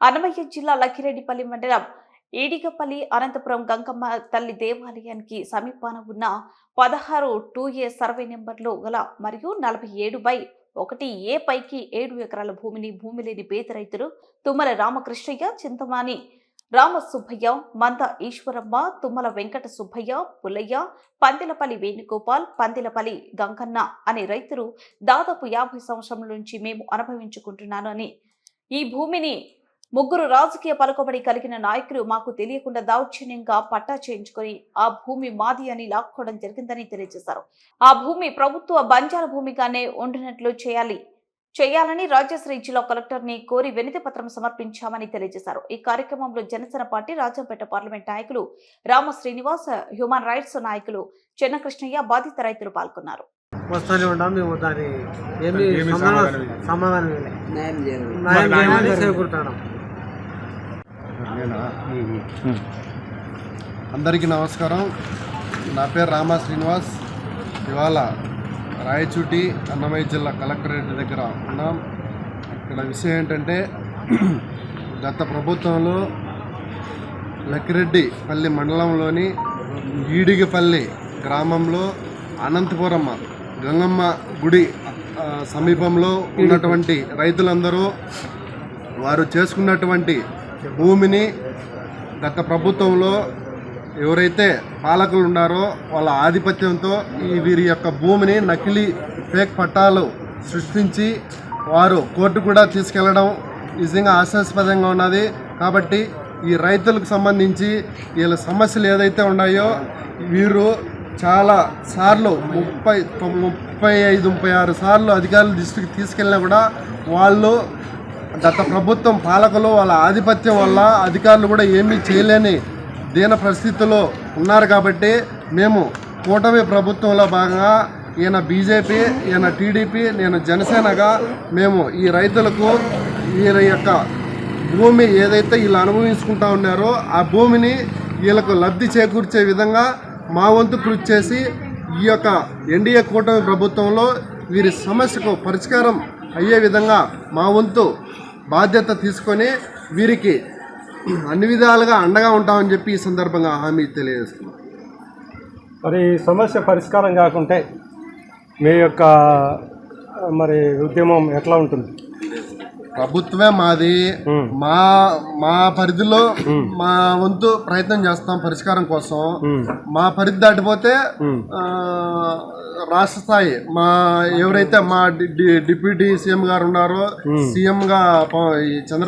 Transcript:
అన్నమయ్య జిల్లా లక్కిరెడ్డిపల్లి మండలం ఏడిగపల్లి అనంతపురం గంగమ్మ తల్లి దేవాలయానికి సమీపాన ఉన్న పదహారు టూ ఏ సర్వే నెంబర్లో గల మరియు నలభై ఏడు బై ఒకటి ఏ పైకి ఏడు ఎకరాల భూమిని భూమి లేని పేద రైతులు తుమ్మల రామకృష్ణయ్య చింతమాని రామ సుబ్బయ్య మంద ఈశ్వరమ్మ తుమ్మల వెంకట సుబ్బయ్య పుల్లయ్య పందిలపల్లి వేణుగోపాల్ పందిలపల్లి గంగన్న అనే రైతులు దాదాపు యాభై సంవత్సరం నుంచి మేము అనుభవించుకుంటున్నాను అని ఈ భూమిని ముగ్గురు రాజకీయ పలుకుబడి కలిగిన నాయకులు మాకు తెలియకుండా దౌర్జన్యంగా పట్టా చేయించుకొని ఆ భూమి మాది అని లాక్కోవడం జరిగిందని తెలియజేశారు. ఆ భూమి ప్రభుత్వ బంజార భూమిగానే ఉండినట్లు చేయాలి చేయాలని రాజశ్రీ జిల్లా కలెక్టర్ని కోరి వినతి పత్రం సమర్పించామని తెలియజేశారు. ఈ కార్యక్రమంలో జనసేన పార్టీ రాజంపేట పార్లమెంట్ నాయకులు రామ శ్రీనివాస్ హ్యూమన్ రైట్స్ నాయకులు చెన్నకృష్ణయ్య బాధిత రైతులు పాల్గొన్నారు. వస్తూనే ఉంటాం మేము దాని ఏమి ఏమీ సమాధానం. న్యాయం. చేకూరుతున్నాం అందరికీ నమస్కారం. నా పేరు రామా శ్రీనివాస్. ఇవాళ రాయచూటి అన్నమయ్య జిల్లా కలెక్టరేట్ దగ్గర ఉన్నాం. ఇక్కడ విషయం ఏంటంటే గత ప్రభుత్వంలో లక్కిరెడ్డి పల్లి మండలంలోని ఈడిగపల్లి గ్రామంలో అనంతపురం గంగమ్మ గుడి సమీపంలో ఉన్నటువంటి రైతులందరూ వారు చేసుకున్నటువంటి భూమిని గత ప్రభుత్వంలో ఎవరైతే పాలకులు ఉన్నారో వాళ్ళ ఆధిపత్యంతో ఈ వీరి యొక్క భూమిని నకిలీ ఫేక్ పట్టాలు సృష్టించి వారు కోర్టు కూడా తీసుకెళ్ళడం నిజంగా ఆశాస్పదంగా ఉన్నది. కాబట్టి ఈ రైతులకు సంబంధించి వీళ్ళ సమస్యలు ఏదైతే ఉన్నాయో వీరు చాలా సార్లు ముప్పై ముప్పై ఐదు ముప్పై ఆరు సార్లు అధికారుల దృష్టికి తీసుకెళ్ళినా కూడా వాళ్ళు గత ప్రభుత్వం పాలకులు వాళ్ళ ఆధిపత్యం వల్ల అధికారులు కూడా ఏమీ చేయలేని దీన పరిస్థితుల్లో ఉన్నారు కాబట్టి మేము కూటమి ప్రభుత్వంలో భాగంగా ఈయన బీజేపీ ఈయన టీడీపీ నేను జనసేనగా మేము ఈ రైతులకు వీరి యొక్క భూమి ఏదైతే వీళ్ళు అనుభవించుకుంటా ఉన్నారో ఆ భూమిని వీళ్ళకు లబ్ధి చేకూర్చే విధంగా మా వంతు కృషి చేసి ఈ యొక్క ఎన్డీఏ కూటమి ప్రభుత్వంలో వీరి సమస్యకు పరిష్కారం అయ్యే విధంగా మా వంతు బాధ్యత తీసుకొని వీరికి అన్ని విధాలుగా అండగా ఉంటామని చెప్పి ఈ సందర్భంగా హామీ తెలియజేస్తున్నాం. మరి ఈ సమస్య పరిష్కారం కాకుంటే మీ యొక్క మరి ఉద్యమం ఎట్లా ఉంటుంది? ప్రభుత్వమే మాది. మా మా పరిధిలో మా వంతు ప్రయత్నం చేస్తాం పరిష్కారం కోసం. మా పరిధి దాటిపోతే రాష్ట్ర స్థాయి మా ఎవరైతే మా డిప్యూటీ సీఎం గారు ఉన్నారో సీఎం గా చంద్ర